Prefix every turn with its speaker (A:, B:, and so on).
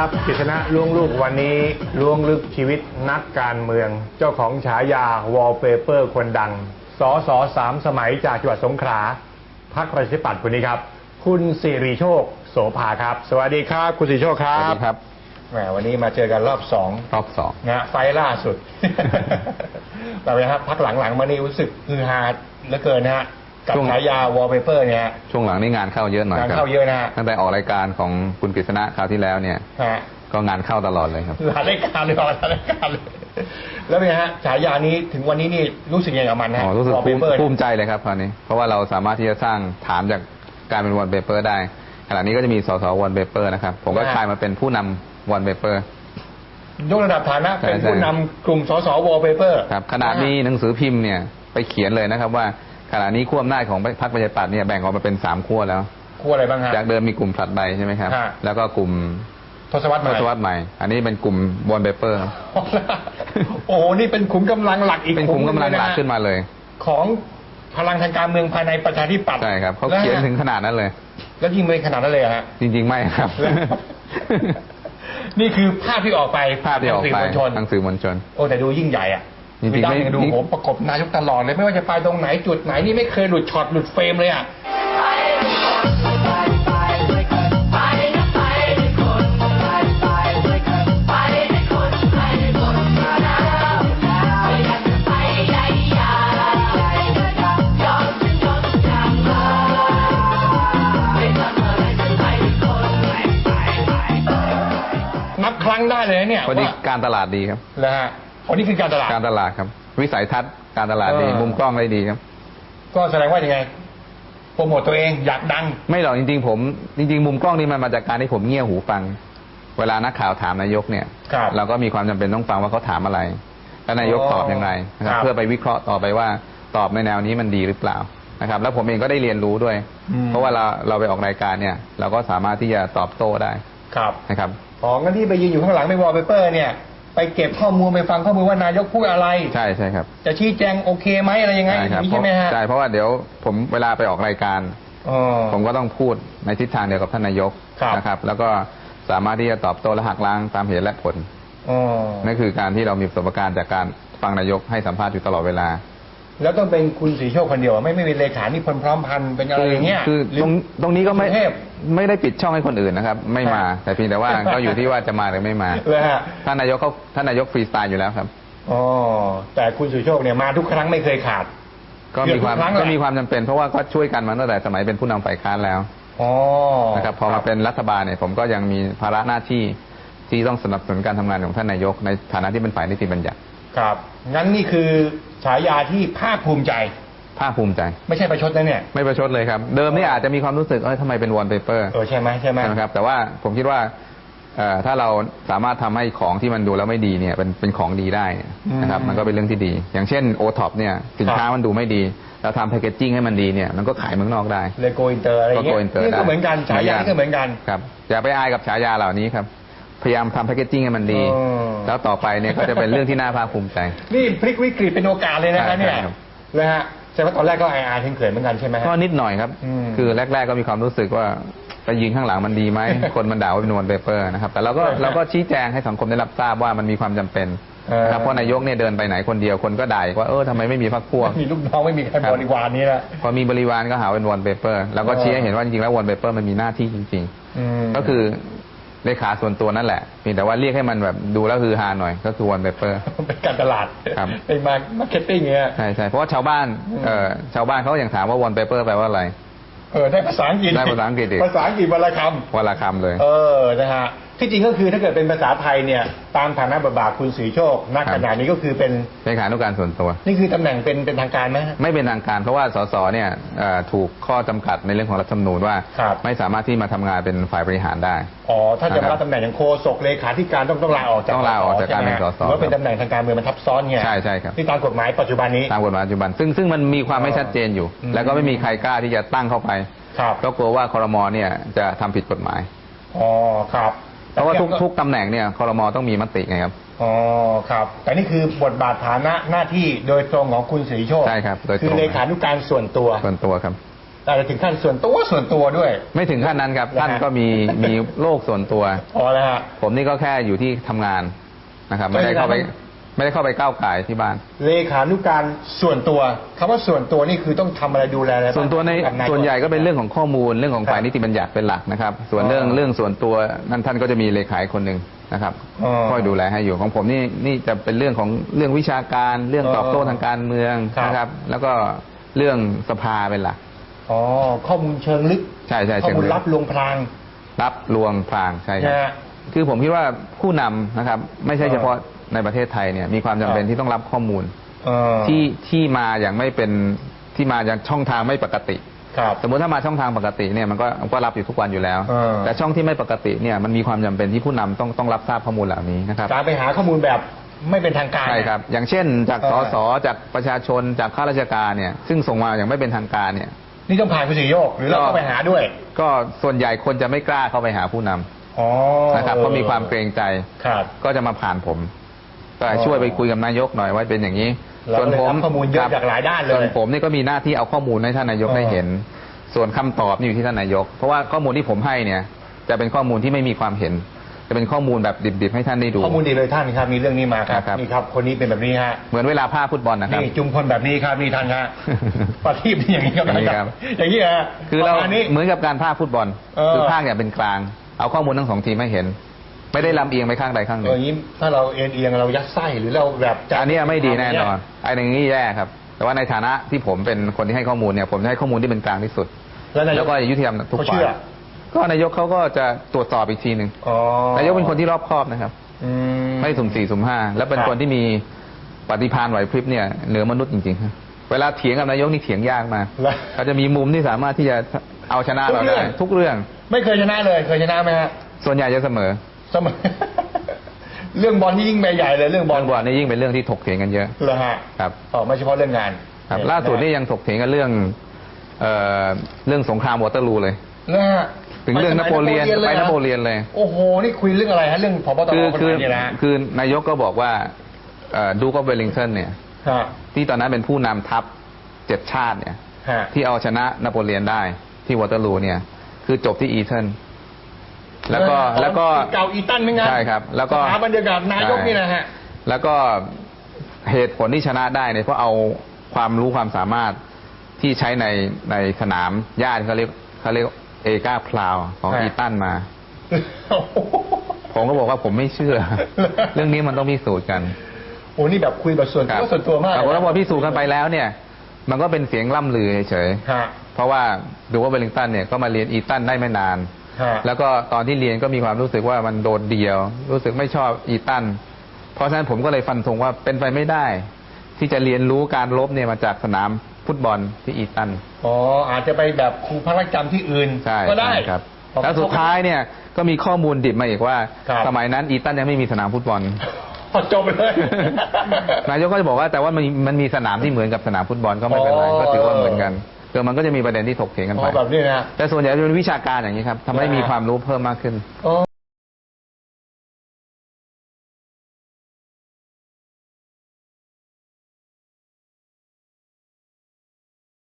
A: ครับกฤษณะล่วงลูกวันนี้ล่วงลึกชีวิตนักการเมือง เจ้าของฉายาวอลเปเปอร์คนดังสอสอสามสมัยจากจังหวัดสงขลาพักประชาธิปัตย์คนนี้ครับ คุณสิริโชค โสภาครับ สวัสดีครับ คุณสิริโชคค
B: ส
A: รั
B: วัส
A: บ
B: ดีครับ
A: แหมวันนี้มาเจอกันรอบสอง
B: รอบสอง
A: นะฮะไฟล์ล่าสุด แบบนี้ครับพักหลังๆมานี่รู้สึกฮือฮาเหลือเกินนะฮะ กับฉายาวอลเปเปอร์เนี่ยฮะ
B: ช่วงหลังนี่งานเข้าเยอะหน่อย
A: งาน
B: ครับ
A: เข้าเยอะนะฮะ
B: ตั้งแต่ออกรายการของคุณกฤษณะคราวที่แล้วเนี่ย
A: ฮะ
B: ก็งานเข้าตลอดเลยครับ
A: หลายรายการเลยหลายรายการเลยแล้วเป็นไงฮะฉายานี้ถึงวันนี้นี่รู้สึกยังไงกับมันฮะ
B: อ๋อรู้สึก
A: วอล
B: ภู
A: เป
B: มิ
A: เปอร์
B: ภูมิใจเลยครับคราวนี้ เพราะว่าเราสามารถที่จะสร้างฐานจากการเป็นวันเปเปอร์ได้ขณะนี้ก็จะมีสสวันเปเปอร์นะครับ ผมก็กลายมาเป็นผู้นำวันเปเปอร์
A: ยกระดับฐานะเป็น
B: ใช่
A: ผู้นำกลุ่มสสวอลเปเปอร์
B: ครับขนาดมีหนังสือพิมพ์เนี่ยไปเขียนเลยนะครับว่า ขณะนี้ขั้วอำนาจของพรรคประชาธิปัตย์เนี่ยแบ่งออกมาเป็นสามขั้วแล้ว
A: คู่อะไรบ้างฮะ
B: จากเดิมมีกลุ่มผลัดใบใช่ไหมครับ
A: ฮะ
B: แล้วก็กลุ่ม
A: ทศวรรษให
B: ท
A: ม่
B: ศวรรษใหม่ อันนี้เป็นกลุ่มวันเปเปอร์
A: โอ้โหนี่เป็นขุมกำลังหลักอีก
B: เป็นกลุ่มกำลังหลักขึ้นมาเลย
A: ของพลังทางการเมืองภายในประชาธิปัตย์
B: ใช่ครับเขาเขียนถึงขนาดนั้นเลย
A: แล้วยิงไปขนาดนั้นเลยเหรอฮะ
B: จริง ๆ ไม่ครับ
A: นี่คือภาพที่ออกไป
B: ภาพที่ออกไป
A: ทางสื่อมวลชน
B: ทางสื่อมวลชน
A: โอ้แต่ดูยิ่งใหญ่อะ
B: จริงๆ
A: พี่ตั้ม
B: ไม่
A: ยังดูผมประกบนายกตลอดเลยไม่ว่าจะไปตรงไหนจุดไหนนี่ไม่เคยหลุดช็อตหลุดเฟรมเลยอะนับครั้งได้เลยนะเนี่ย
B: พอดี
A: ว่า
B: การตลาดดีครับ
A: แล้วฮะ อ๋อนี่คือการตลาด
B: การตลาดครับ วิสัยทัศน์การตลาดดี
A: เออ
B: มุมกล้องได้ดีครับ
A: ก็แสดงว่ายังไงโปรโมทตัวเองอยากดัง
B: ไม่หรอกจริง ๆ ผม จริง ๆ มุมกล้องนี่มันมาจากการที่ผมเงี่ยหูฟัง เวลานักข่าวถามนายกเนี่ย
A: ครับ
B: เราก็มีความจำเป็นต้องฟังว่าเขาถามอะไรแล้วนายก
A: อ๋อ
B: ตอบอย่างไรนะครับ
A: ครับ
B: เพื่อไปวิเคราะห์ต่อไปว่าตอบในแนวนี้มันดีหรือเปล่านะครับ แล้วผมเองก็ได้เรียนรู้ด้วย
A: อืม
B: เพราะว่าเราเราไปออกรายการเนี่ย เราก็สามารถที่จะตอบโต้ได้
A: ครับ
B: นะครับ
A: ของกันที่ไปยืนอยู่ข้างหลังในวอลเปเปอร์เนี่ย ไปเก็บข้อมูลไปฟังข้อมูลว่านายกพูดอะไร
B: ใช่ใช่ครับ
A: จะชี้แจงโอเคไหมอะไรยังไง
B: ใช่ครับ
A: อย่างนี้ใช่ไหมฮะ
B: ใช่เพราะว่าเดี๋ยวผมเวลาไปออกรายการ
A: อ๋อ
B: ผมก็ต้องพูดในทิศทางเดียวกับท่านนายก
A: ครับ
B: นะครับ แล้วก็สามารถที่จะตอบโต้และหักล้างตามเหตุและผล
A: อ๋อ
B: นั่นคือการที่เรามีประสบการณ์จากการฟังนายกให้สัมภาษณ์อยู่ตลอดเวลา
A: แล้วต้องเป็นคุณสีโชคคนเดียวไม่ไม่มีเลขานี่พลพร้อมพันธุ์เป็นอะไรอย่างเงี้ย
B: คือ
A: หรือ
B: ตรงตรงนี้ก็ไม่
A: สุเทพ
B: ไม่ได้ปิดช่องให้คนอื่นนะครับ ไม่มา
A: ครับ
B: แต่เพียงแต่ว่า ก็อยู่ที่ว่าจะมาหรือไม่มา
A: เลยฮะ
B: ท่านนายกเขาท่านนายกฟรีสไตล์อยู่แล้วครับ
A: อ๋อแต่คุณสุโชคเนี่ยมาทุกครั้งไม่เคยขาด
B: ก็มีความ
A: เกือบทุกครั้งแหละ
B: ก็มีความจำเป็น เพราะว่าก็ช่วยกันมาตั้งแต่สมัยเป็นผู้นำฝ่ายค้านแล้ว
A: อ๋อ
B: นะครับพอมาเป็นรัฐบาลเนี่ยผมก็ยังมีภาระหน้าที่ที่ต้องสนับสนุนการทำงานของท่านนายกในฐานะที่เป็นฝ่ายนิติบัญญัติ
A: ครับ งั้นนี่คือฉายาที่ภาคภูมิใจ
B: ภาคภูมิใจ
A: ไม่ใช่ประชดนะเนี่ย
B: ไม่ประชดเลยครับ เดิมนี่อาจจะมีความรู้สึกเอ้ยทำไมเป็นวอลเปเปอร์
A: เออใช่ไหมใช่ไหม
B: ใช่ไหมครับ แต่ว่าผมคิดว่าเอ่อถ้าเราสามารถทำให้ของที่มันดูแล้วไม่ดีเนี่ยเป็นเป็นของดีได้นะครับ
A: อืม
B: มันก็เป็นเรื่องที่ดี อย่างเช่นโอท็อปเนี่ยสินค้า
A: ครับ
B: มันดูไม่ดีเราทำแพคเกจจิ้งให้มันดีเนี่ยมันก็ขายเมืองนอกได้
A: เลยโกอินเตอร์อะไรอย่างเงี้
B: ก็
A: ย
B: go inter
A: นี่ก็
B: ได้
A: เหมือนกันฉายานี่ก็เหมือนกัน
B: ครับอย่าไปอายกับฉายาเหล่านี้ครับ พยายามทำแพคเกจจิ้งให้มันดี
A: อ๋อ
B: แล้วต่อไปเนี่ยก็จะเป็นเรื่องที่น่าภาคภูมิใจ
A: นี่พลิกวิกฤตเป็นโอกาสเลยนะคะ
B: ใช่
A: เนี่ย
B: ครับ
A: นะฮะแต่ว่าตอนแรกก็อายอายเขินๆเหมือนกันใช่ไหมฮะ
B: ก็นิดหน่อยครับ
A: อืม
B: คือแรก ๆ ก็มีความรู้สึกว่าไปยืนข้างหลังมันดีไหม คนมันด่าว่าเป็นวอลเปเปอร์นะครับแต่เราก็
A: ใช่ครับ
B: เราก็ชี้แจงให้สังคมได้รับทราบว่ามันมีความจำเป็น
A: เออ
B: นะครับเพราะนายกเนี่ยเดินไปไหนคนเดียวคนก็ด่าอีกว่าเออทำไมไม่มีพรรคพวก
A: มีลูกน้องไม่มีใคร
B: ครับ
A: บริวารนี้ละ
B: พอมีบริวารก็หาเป็นวอลเปเปอร์เราก็ชี้ให้เห็นว่าจริงๆแล้ววอลเปเปอร์มันมีหน้าที่จริง
A: ม
B: ๆก็คือ เลขาส่วนตัวนั่นแหละเพียงแต่ว่าเรียกให้มันแบบดูแล้วคือฮาหน่อยก็คือวอลเปเปอร์
A: เป็นการตลาด
B: ครับ
A: เป็นมามาร์เก็ตติ้งเงี้ย
B: ใช่ใช่เพราะว่าชาวบ้านเอ่อชาวบ้านเขาก็ยังถามว่าวอลเปเปอร์แปลว่าอะไร
A: เออได้ภาษาอังกฤษ
B: ได้ภาษาอังกฤษอีก
A: ภาษาอังกฤษวันละค
B: วันละคำเลยำ
A: เออนะฮะ ที่จริงก็คือถ้าเกิดเป็นภาษาไทยเนี่ย ตามฐานะบทบาทคุณสีโชคนัก
B: ครับ
A: ขนาดนี้ก็คือเป็น
B: เลขานุการส่วนตัว
A: นี่คือตำแหน่งเป็นเป็นทางการไหมฮะ
B: ไม่เป็นทางการเพราะว่าสสเนี่ยเอ่อถูกข้อจำกัดในเรื่องของรัฐธรรมนูญว่า
A: ครับ
B: ไม่สามารถที่มาทำงานเป็นฝ่ายบริหารได้
A: อ๋อถ้าจะ
B: ครั
A: มา
B: บ
A: รับตำแหน่งอย่างโฆษกเลขาธิการต้องต้องลาออกจาก
B: ต้องลาออกจากการเป็น
A: ใช่ไหมฮะ
B: สส
A: เพราะเป็นตำแหน่งทางการเมืองมันทับซ้อนไง
B: ใช่ใช่ครับ
A: ที่ตามกฎหมายปัจจุบันนี้
B: ตามกฎหมายปัจจุบัน ซึ่งซึ่งมันมีความไม่
A: อ๋อ
B: ชัดเจนอยู่
A: อืม
B: แล้วก็ไม่มีใครกล้าที่จะตั้งเข้าไป
A: ครับ
B: ก็กลัวว่าคอรมอเนี่ยจะทำผิดกฎหมาย
A: อ๋อครับ
B: เพราะว่าทุกทุกตำแหน่งเนี่ยคอรมอต้องมีมติไงครับ
A: อ๋อครับ แต่นี่คือบทบาทฐานะหน้าที่โดยตรงของคุณศรีโชค
B: ใช่ครับโดยตรง
A: คือเลขานุการส่วนตัว
B: ส่วนตัวครับ
A: แต่อาจจะถึงขั้นส่วนตัวส่วนตัวด้วย
B: ไม่ถึงขั้นนั้นครับ
A: นะฮะ
B: ท่านก็มีมีโลกส่วนตัว
A: พอแล้วฮะ
B: ผมนี่ก็แค่อยู่ที่ทำงานนะครับ ไม่ได้เข้าไป
A: ไม่ได้
B: ไม่ได้เข้าไปก้าวไก่ายที่บ้าน
A: เลขานุการส่วนตัวคำว่าส่วนตัวนี่คือต้องทำอะไรดูแลอะไรบ้าง
B: ส่วนตัวใน
A: กับาย
B: ส่วนใหญ่ก็เป็นเรื่องของข้อมูลเรื่องของฝ่าย
A: ครับ
B: นิติบัญญัติเป็นหลักนะครับ ส่วนเรื่อง
A: อ๋อ
B: เรื่องส่วนตัวนั้นท่านก็จะมีเลขาอีกคนหนึ่งนะครับ
A: อ๋อ
B: คอยดูแลให้อยู่ของผมนี่นี่จะเป็นเรื่องของเรื่องวิชาการเรื่อง
A: อ๋อ
B: ตอบโต้ทางการเมือง
A: ครับ
B: นะครับ แล้วก็เรื่องสภาเป็นหลัก
A: อ๋อข้อมูลเชิงลึก
B: ใช่ใช่
A: ข้อมูล
B: เชิงลึก
A: ลับลวงพราง
B: รับลวงพรางใช่ครับ
A: นะฮะ
B: คือผมคิดว่าผู้นำนะครับ ไม่ใช่
A: เออ
B: เฉพาะ ในประเทศไทยเนี่ยมีความจำเป็น
A: ครับ
B: ที่ต้องรับข้อมูล
A: เออ
B: ที่ที่มาอย่างไม่เป็นที่มาอย่างช่องทางไม่ปกติ
A: ครับ
B: สมมติถ้ามาช่องทางปกติเนี่ยมันก็มันก็รับอยู่ทุกวันอยู่แล้ว
A: เออ
B: แต่ช่องที่ไม่ปกติเนี่ยมันมีความจำเป็นที่ผู้นำต้องต้องรับทราบข้อมูลเหล่านี้นะครับ
A: การไปหาข้อมูลแบบไม่เป็นทางการ
B: ใช่ครับ อย่างเช่นจาก
A: เอ
B: ส
A: อ
B: สจากประชาชนจากข้าราชการเนี่ยซึ่งส่งมาอย่างไม่เป็นทางการเนี่ย
A: นี่ต้องผ่านคุณสิโยกหรือเรา
B: ก็
A: ก็ไปหาด้วย
B: ก็ส่วนใหญ่คนจะไม่กล้าเข้าไปหาผู้นำ
A: อ๋อ
B: นะครับเพราะมีความเกรงใจ
A: ครับ
B: ก็จะมาผ่านผม ก็
A: อ๋อ
B: ช่วยไปคุยกับนายกหน่อยว่าเป็นอย่างนี้
A: เราก็เลยรับข้อมูลเยอะ
B: ครับ
A: จากหลายด้านเลย
B: ส่วนผมนี่ก็มีหน้าที่เอาข้อมูลให้ท่านนายก
A: อ๋อ
B: ได้เห็น ส่วนคำตอบนี่อยู่ที่ท่านนายก เพราะว่าข้อมูลที่ผมให้เนี่ย จะเป็นข้อมูลที่ไม่มีความเห็น จะเป็นข้อมูลแบบดิบๆให้ท่านได้ดู
A: ข้อมูลดีเลยท่านครับมีเรื่องนี้มาครับ
B: ครับ
A: นี่ครับ คนนี้เป็นแบบนี้ฮะ
B: เหมือนเวลาภาคฟุตบอลนะครับ
A: นี่จุมพลแบบนี้ครับนี่ท่านฮะปฏิบัติอย่างนี้ครับ
B: อย่างนี้
A: ท่าน
B: ครับ
A: อย่างนี้ฮะ
B: คือเรา
A: ประมณนี้
B: เหมือนกับการภาคฟุตบอล
A: เออ
B: คือภาคเนี่ยเป็นกลาง เอาข้อมูลทั้งสองทีมให้เห็น ไม่ได้ลำเอียงไปข้างใดข้างห
A: เอ
B: นึ่
A: อง อย่างนี้ถ้าเราเอ็นเอียงเรายัดไส้หรือเราแบบจะ
B: อันเนี้ยไม่ดีแน่นอนไอ้อย่างนี้แย่ครับ แต่ว่าในฐานะที่ผมเป็นคนที่ให้ข้อมูลเนี่ย ผมจะให้ข้อมูลที่เป็นกลางที่สุด
A: แล้วนาย
B: แล้ว
A: ก
B: ก็ยุติธรรมทุก
A: เขา
B: ฝ่า
A: เชื่
B: ย
A: อ
B: ก็นายกเขาก็จะตรวจสอบอีกทีหนึ่ง
A: อ๋อนา
B: ยกเป็นคนที่รอบคอบนะครับ
A: อืม
B: ไม่สุ่มสี่สุ่มห้าแล้วเป็น
A: ครับ
B: คนที่มีปฏิภาณไหวพริบเนี่ยเหนือมนุษย์จริงๆครับเวลาเถียงกับนายกนี่เถียงยากมาก
A: แล้ว
B: เขาจะมีมุมที่สามารถที่จะเอาชนะเรา
A: ทุกเรื่
B: ได้
A: อง
B: ทุกเรื่อง
A: ไม่เคยชนะเลย เคยชนะไหมฮะ
B: ส่วนใหญ่จะเสมอ
A: เสมอเรื่องบอลนี่ยิ่งไปใหญ่เลยเรื่องบบอ
B: อ
A: ล
B: ลบอลนี่ยิ่งเป็นเรื่องที่ถกเถียงกันเยอะ
A: เหรอฮะ
B: ครับ
A: อ๋อไม่เฉพาะเรื่องงาน
B: ครับ
A: เย
B: ล่าสุดนี่ยังถกเถียงกันเรื่อง เอ่อเรื่องสงครามวอเตอร์ลูเลย
A: นะฮะ
B: ถึงเรื่องนโปเลียนไปนโปเลียนเลย
A: โอ้โหนี่คุยเรื่องอะไรฮะเรื่องพบตร
B: คือ
A: คน
B: คือ
A: ใหม่เนี่ยนะฮะ
B: คือนายกก็บอกว่าดูก็เวลลิงตันเนี่ย
A: ฮะ
B: ที่ตอนนั้นเป็นผู้นำทัพเจ็ดชาติเนี่ย
A: ฮะ
B: ที่เอาชนะนโปเลียนได้ที่วอเตอร์ลูเนี่ย คือจบที่อีเทน แล้วก็แล้วก็
A: เก่าอีตันเหมือนกัน
B: ใช่ครับแล้วก็
A: สถาบันเดียวกับนายกนี่นะฮะ
B: แล้วก็เหตุผลที่ชนะได้เนี่ยเพราะเอาความรู้ความสามารถที่ใช้ในในสนามหญ้าที่เขาเรียกเขาเรียกเอกาพลาวของ
A: ฮะ
B: อีตันมา ผมก็บอกว่าผมไม่เชื่อ เรื่องนี้มันต้องพิสูจน์กัน
A: โอ้นี่แบบคุยแบบส่วน
B: ครั
A: ตัวส่วนตัวมาก
B: แต่ว่าพอพิสูจน์กันไปแล้วเนี่ย มันก็เป็นเสียงล่ำลือเฉย
A: ฮะ
B: ๆเพราะว่าดูว่าเวลลิงตันเนี่ยก็มาเรียนอีตันได้ไม่นาน
A: ฮะ
B: แล้วก็ตอนที่เรียนก็มีความรู้สึกว่ามันโดดเดี่ยว รู้สึกไม่ชอบอีตัน เพราะฉะนั้นผมก็เลยฟันธงว่าเป็นไปไม่ได้ ที่จะเรียนรู้การลบเนี่ยมาจากสนามฟุตบอลที่อีตัน
A: อ๋ออาจจะไปแบบครูพระจำที่อื่น
B: ใช่
A: ก็ได้
B: ใช่ครับแล้วสุดท้ายเนี่ยก็มีข้อมูลดิบมาอีกว่า
A: ครับ
B: สมัยนั้นอีตันยังไม่มีสนามฟุตบอล
A: พอจบเลย
B: นายกก็จะบอกว่าแต่ว่ามันมันมีสนามที่เหมือนกับสนามฟุตบอลก็ไม่เป็นไร
A: อ๋อ
B: ก็ถือว่าเหมือนกัน คือมันก็จะมีประเด็นที่ถกเถียงกัน
A: อ๋
B: ไป
A: อแบบนี้นะ
B: แต่ส่วนใหญ่จะเป็นวิชาการอย่างนี้ครับทำให้มีความรู้เพิ่มมากขึ้น
A: อ๋อ